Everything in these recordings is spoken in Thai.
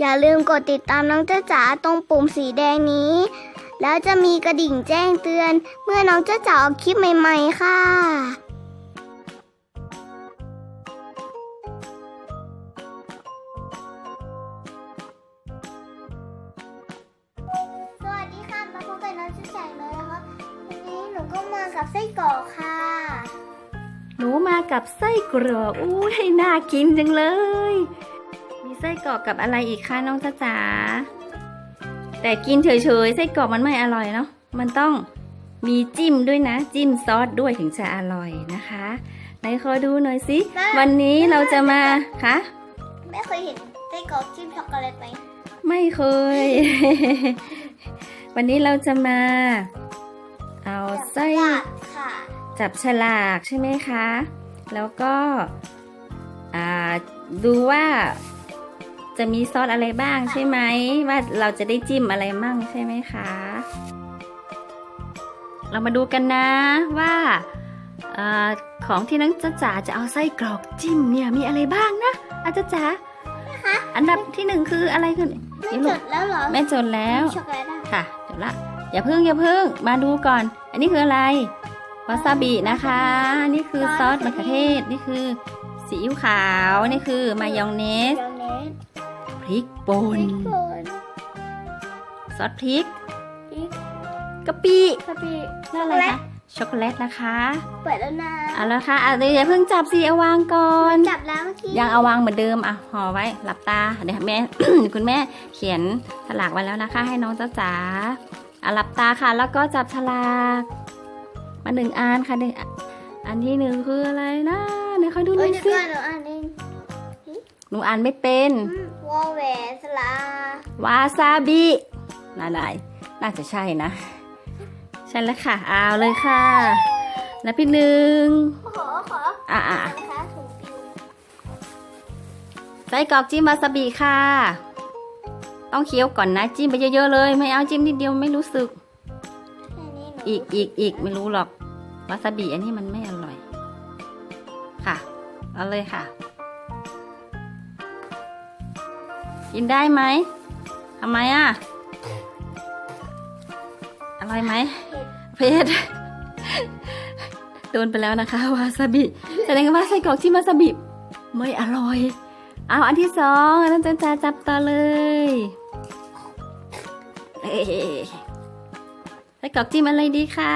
อย่าลืมกดติดตามน้องจ้าจ๋าตรงปุ่มสีแดงนี้ แล้วจะมีกระดิ่งแจ้งเตือน เมื่อน้องจ้าจ๋าออกคลิปใหม่ๆ ค่ะสวัสดีค่ะมาพบกับน้องจ้าจ๋าเลยนะคะวันนี้หนูก็มากับไส้กรอกค่ะ หนูมากับไส้กรอก อู้ให้น่ากินจังเลย ส้กรอกกับอะไรอีกคะน้องจ้าจ๋าแต่กินเฉยๆไส้กรอกมันไม่อร่อยเนาะมันต้องมีจิ้มด้วยนะ จิ้มซอสด้วยถึงจะอร่อยนะคะไหนขอดูหน่อยสิแม่ วันนี้เราจะมาคะแม่เคยเห็นไส้กรอกจิ้มช็อกโกแลตไหมไม่เคย วันนี้เราจะมา เอาไส้จับฉลากค่ะ จับฉลากใช่ไหมคะ แล้วก็อ่าดูว่า จะมีซอสอะไรบ้างใช่ไหมว่าเราจะได้จิ้มอะไรมั่งใช่ไหมคะ เรามาดูกันนะว่าอาของที่น้องจ๊ะจ๋าจะเอาไส้กรอกจิ้มเนี่ยมีอะไรบ้างนะอาจารย์จ๋าอันดับที่หนึ่งคืออะไรคือไม่เดี๋ยวจลูกดแล้วเหรอแม่จดแล้วมีช็อกโกแลตอะค่ะเดี๋ยวละอย่าเพิ่งอย่าเพิ่งมาดูก่อน อันนี้คืออะไรวาซาบินะคะ นี่คือซอสมะเขือเทศนี่คือซีอิ๊วขาวนี่คือมายองเนสเดี๋ยวเนส พริกป่นพริกป่นซอสพริกพริกกะปิกะปินั่นอะไรคะช็อกโกแลตนะคะ เปิดแล้วนะเอาละค่ะอะเดี๋ยวอย่าเพิ่งจับสิเอาวางก่อน จับแล้วเมื่อกี้ ยังเอาวางเหมือนเดิมอะห่อไว้หลับตา เดี๋ยวแม่ คุณแม่เขียนฉลากไว้แล้วนะคะ ให้น้องจ้าจ๋าอะหลับตาค่ะ แล้วก็จับฉลาก มาหนึ่งอันค่ะหนึ่งอันอันที่หนึ่งคืออะไรนะเดี๋ยวคอยดูหเอ้น่ยอยเดี๋ยวสิก่อนเดี๋ยวอ่านเองห นูอ่านไม่เป็นอืมวอลแหวนสลาวาซาบิน่าไหนน่าจะใช่นะ ใช่แล้วค่ะเอาเลยค่ะนับพี่หนึ่งขอขออะอะนะคะถุงปิวไส้กรอกจิ้มวาซาบิค่ะ ต้องเคี้ยวก่อนนะจิ้มไปเยอะๆเลย ไม่เอาจิ้มนิดเดียวไม่รู้สึกแค่นี้หนูอีกอีกอีกไม่รู้หรอกวาซาบิอันนี้มันไม่อร่อย ค่ะ เอาเลยค่ะ กินได้ไหมทำไมอะ อร่อยไหมเผ็ดเผ็ดโดนไปแล้วนะคะวาซาบิ แสดงว่าไส้กรอกที่วาซาบิไม่อร่อย เอาอันที่สองอันนั้นจะจับต่อเลยเอ้ยไส้กรอกจิ้มอะไรดีคะ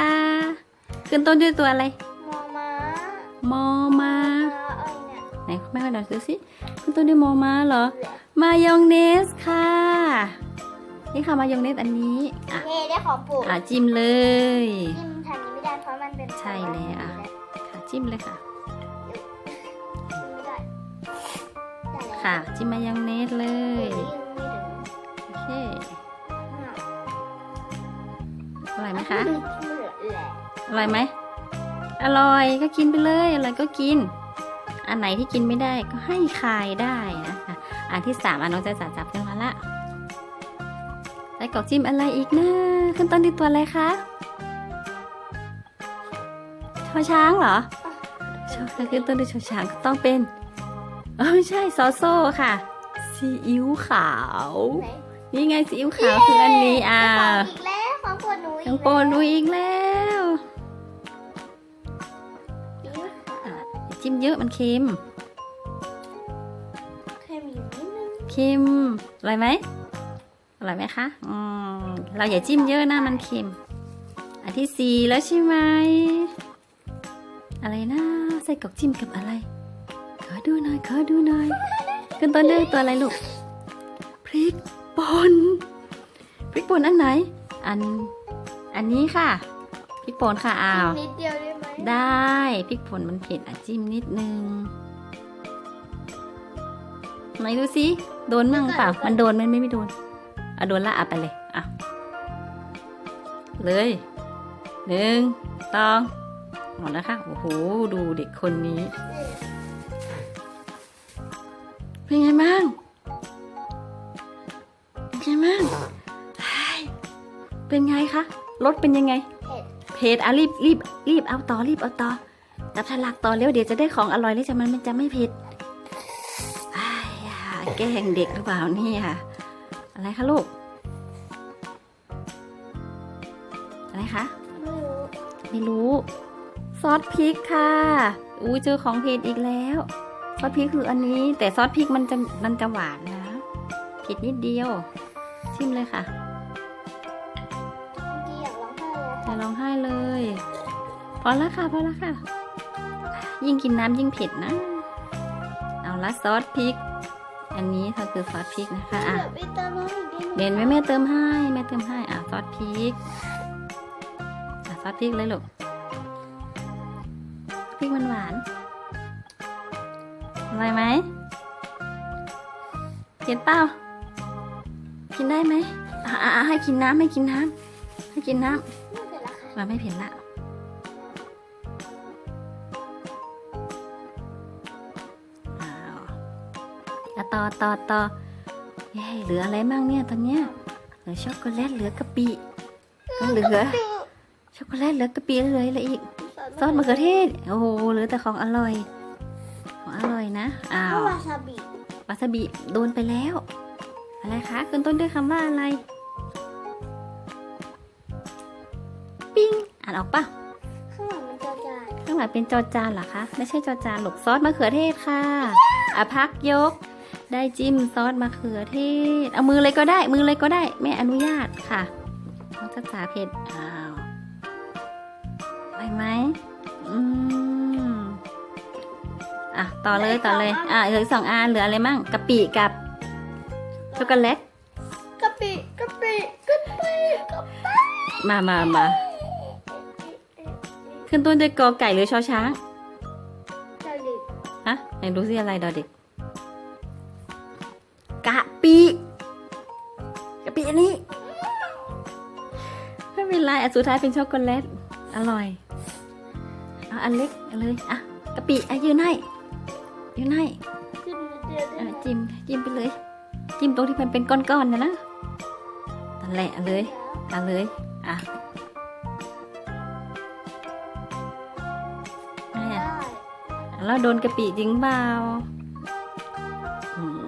ขึ้นต้นด้วยตัวอะไร มอม้ามอมาม้าเอ้ยเนี่ยไหนแม่ก็ดอนดูสิขึ้นต้นด้วยมอมาเหรอ มายองเนสค่ะ นี่ค่ะมายองเนสอันนี้อะเฮ้ได้ของปู่อะจิ้มเลยจิ้มทางนี้ไม่ได้เพราะมันเป็นใช่เลยอะค่ะจิ้มเลยค่ะจิ้มไม่ได้ได้แล้วค่ะ จิ้มมายองเนสเลเฮ้ยยไม่ถึงโอเคอะอร่อยไหมคะเหลือแหละอร่อยไหมอร่อยก็กินไปเลยอร่อยก็กิน อันไหนที่กินไม่ได้ก็ให้คายได้นะคะ อันที่สามอันน้องจะจับจับขึ้นมาละไส้กรอกจิ้มอะไรอีกนะขึ้นต้นที่ตัวอะไรคะชอช้างเหรอชอขึ้นต้นด้วยชอช้างก็ต้องเป็นเออไม่ใช่ซอโซ่ค่ะซีอิ๊วขาวไหนนี่ไงซีอิ๊วขาวคืออันนี้อ่าของอีกแล้วของปวดหนูอีกยังโปรดหนูอีกแล้วแล้วอะอย่าจิ้มเยอะมันเค็ม ดนึงเค็มอร่อยไหมอร่อยไหมคะอืมเราอย่าจิ้มเยอะนะมันเค็มอันที่สี่แล้วใช่ไหมอะไรนะใส่กรอกจิ้มกับอะไร ขอดูหน่อยขอดูหน่อยขึ้นต้นด้วยตัวอะไรลูกพริกป่นพริกป่นอันไหน อันอันนี้ค่ะพริกป่นค่ะอ้าวนิดเดียวได้ไหมได้พริกป่นมันเผ็ดอะจิ้มนิดนึง ไหนดูสิโดนมั่งเปล่า มันโดนมันไม่ไม่โดนอะโดนละอะไปเลยอะเลยหนึ่งสองหมดแล้วค่ะโอ้โหดูเด็กคนนี้ เป็นไงบ้างเป็นไงบ้างเฮ้ยเป็นไงคะรสเป็นยังไงเผ็ดเพจอะรีบรีบรีบเอาต่อรีบเอาต่อจับฉลากต่อเร็วเดี๋ยวจะได้ของอร่อยแล้วจะมันมันจะไม่เผ็ดอ้ายอะโอ แกล้งเด็กหรือเปล่านี่ยอะไรคะลูก อะไรคะ ไม่รู้ไม่รู้ซอสพริกค่ะอุ้ยเจอของเผ็ดอีกแล้ว ซอสพริกคืออันนี้ แต่ซอสพริกมันจะมันจะหวานนะผิดนิดเดียว ชิมเลยค่ะเมื่อกี้อยากร้องไห้เลยอย่าร้องไห้เลย พอแล้วค่ะ พอแล้วค่ะ ยิ่งกินน้ำยิ่งเผ็ดนะ เอาละซอสพริก อันนี้ค่ะคือซอสพริกนะคะอะเดี๋ยวไปเติมน้ำอีกได้ไหมเด่นไว้แม่เติมให้แม่เติมให้อะซอสพริกอะซอสพริกเลยลูกพริกมันหวานอร่อยไหมเผ็ดเปล่ากินได้ไหมอะอะอะให้กินน้ำให้กินน้ำให้กินน้ำไม่เป็นไรค่ะมาไม่เผ็ดละ ต่อต่อต่อเย้เหลืออะไรบ้างเนี่ยตอนเนี้ยเหลือช็อกโกแลตเหลือกะปิก็เหลือช็อกโกแลตเหลือกะปิแล้วเหลืออะไรอีกซอสมะเขือเทศโอ้โหเหลือแต่ของอร่อย ของอร่อยนะอ้าเพวราะวาซาบิวาซาบิโดนไปแล้ว อะไรคะขึ้นต้นด้วยคำว่าอะไร ปิ้งอ่านออกปะข้างหลังมันจะจานข้างหลังเป็นจอจานเหรอคะไม่ใช่จอจานหรอกซอสมะเขือเทศค่ะอะพักยก ได้จิ้มซอสมะเขือเทศ เอามือเลยก็ได้ มือเลยก็ได้ แม่อนุญาตค่ะน้องจะจ๋าเผ็ด อ้าวไปไหมอืมอะ ต่อเลย ต่อเลย อะเหลืออกสองอันเหลืออะไรมั่งกะปิกับช็อกโกแลต กะปิกะปิกะปิกะปิมามามาขึ้นต้นด้วยกอไก่หรือชอช้างจะดิบฮะไหนดูสิอะไรดอเด็กกะ ปิกะปิอันนี้ ไม่เป็นไรอันสุดท้ายเป็นช็อกโกแลต อร่อย เอาอันเล็กเอาเลย อะกะปิอะยืนให้ยืนให้ขึ้นเดียวได้อะไหมจิ้มจิ้มไปเลย จิ้มตรงที่มันเป็นก้อนๆนะนะนั่นแหละเอาเลยเอาเลย อะแม่ได้แล้วโดนกะปิจริงเปล่าอืมอะ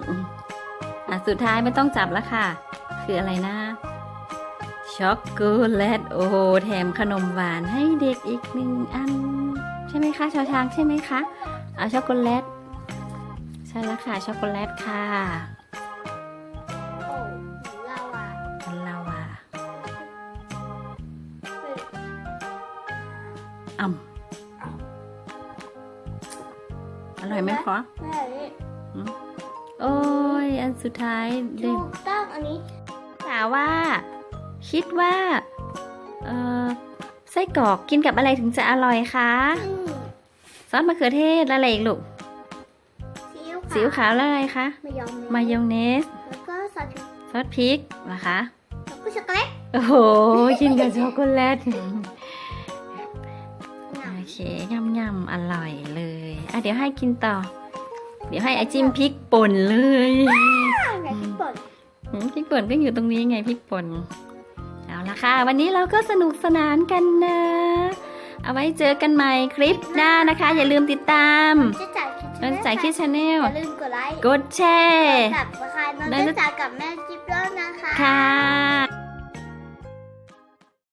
สุดท้ายไม่ต้องจับแล้วค่ะ คืออะไรนะ ช็อกโกแลต โอ้โห แถมขนมหวานให้เด็กอีกหนึ่งอัน ใช่ไหมคะชาวช้างใช่ไหมคะ เอาช็อกโกแลต ใช่แล้วค่ะ ช็อกโกแลตค่ะอ๋อหรือเราอะมันลาวาอ่ำอร่อยไหมคะแม่นี่โอ้ อันสุดท้ายได้ถูกต้องอันนี้ถามว่า คิดว่า เออไส้กรอกกินกับอะไรถึงจะอร่อยคะอืมซอสมะเขือเทศแล้วอะไรอีกลูกซีอิ๊วสีอิ๊วขาวแล้วอะไรคะมายองเนสมายองเนสแล้วก็ซอสพริกซอสพริกนะคะ แล้วก็ช็อกโกแลตโอ้โห กินกับช็อกโกแลตงาโอเคยำยำอร่อยเลย อะ เดี๋ยวให้กินต่อ เดี๋ยวให้ไอจิ้มพริกป่นเลยวในพริกป่นหืมพริกป่นก็อยู่ตรงนี้ไงพริกป่นเอาละค่ะ วันนี้เราก็สนุกสนานกันนะ เอาไว้เจอกันใหม่คลิปหน้านะคะ อย่าลืมติดตามจะจ่ายคิดน้องจ่ายคิดชาแนอลย่าลืมกดไลค์กดแชร์กับราคาน้องจะจ่ายกับแม่จิ๊บด้วยนะคะค่ะ